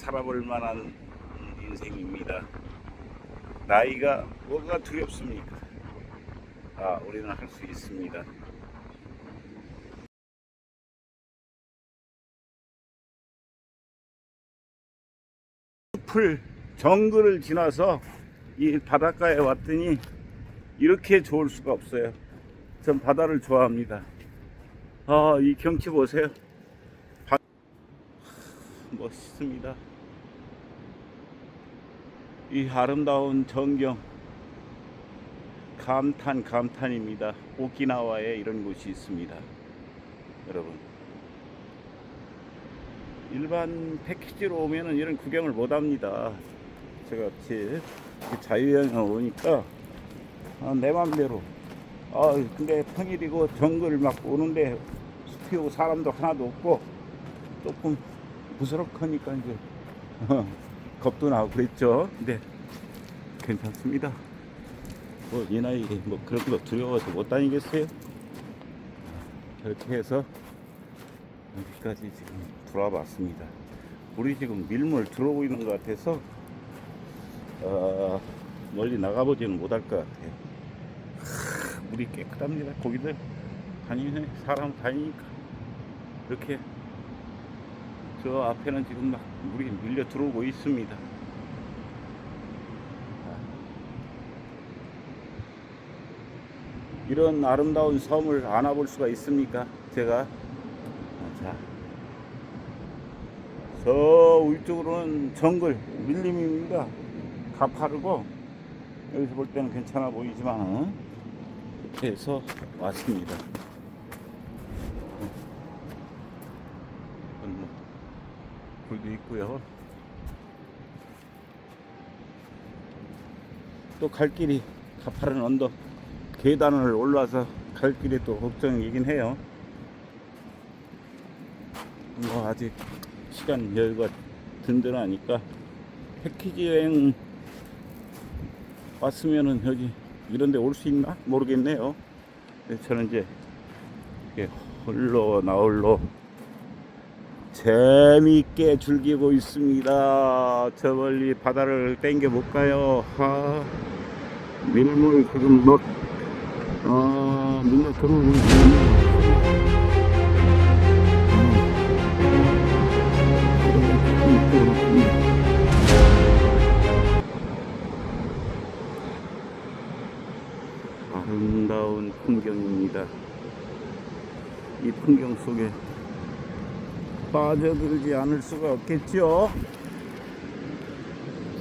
살아볼 만한 인생입니다. 나이가 뭐가 두렵습니까? 아, 우리는 할 수 있습니다. 풀 정글을 지나서 이 바닷가에 왔더니 이렇게 좋을 수가 없어요. 전 바다를 좋아합니다. 아, 이 경치 보세요. 바... 멋있습니다. 이 아름다운 전경 감탄 감탄입니다. 오키나와에 이런 곳이 있습니다. 여러분. 일반 패키지로 오면은 이런 구경을 못 합니다. 제가 제 자유여행 오니까 아, 내 맘대로. 아 근데 평일이고 정글 막 오는데 숲이 오고 사람도 하나도 없고 조금 부스럭하니까 이제 겁도 나고 그랬죠. 근데 괜찮습니다. 뭐 이 나이에 뭐 그런 거 두려워서 못 다니겠어요? 그렇게 해서 여기까지 지금 들어와 봤습니다. 우리 지금 밀물 들어오고 있는 것 같아서 어, 멀리 나가보지는 못할 것 같아요. 하, 물이 깨끗합니다. 거기들 다니네 사람 다니니까 이렇게 저 앞에는 지금 막 물이 밀려 들어오고 있습니다. 이런 아름다운 섬을 안아볼 수가 있습니까? 제가 자, 저 위쪽으로는 정글 밀림입니다. 가파르고 여기서 볼 때는 괜찮아 보이지만 어? 이렇게 해서 왔습니다. 이건 뭐 불도 있고요. 또 갈 길이 가파른 언덕 계단을 올라서 갈 길이 또 걱정이긴 해요. 뭐 아직 시간 여유가 든든하니까 패키지 여행 왔으면은 여기 이런 데 올 수 있나 모르겠네요. 근데 저는 이제 홀로 나홀로 재미있게 즐기고 있습니다. 저 멀리 바다를 땡겨 볼까요? 아, 밀물 지금 뭐, 아, 밀려 들어오고 있네요. 아름다운 풍경입니다. 이 풍경 속에 빠져들지 않을 수가 없겠죠.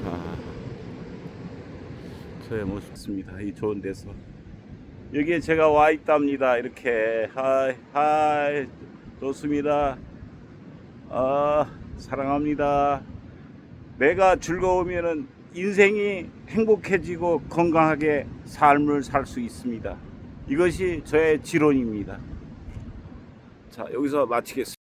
자, 저의 모습입니다. 이 좋은 데서 여기에 제가 와 있답니다. 이렇게 하이 하이 좋습니다. 아 사랑합니다. 내가 즐거우면은 인생이 행복해지고 건강하게 삶을 살 수 있습니다. 이것이 저의 지론입니다. 자 여기서 마치겠습니다.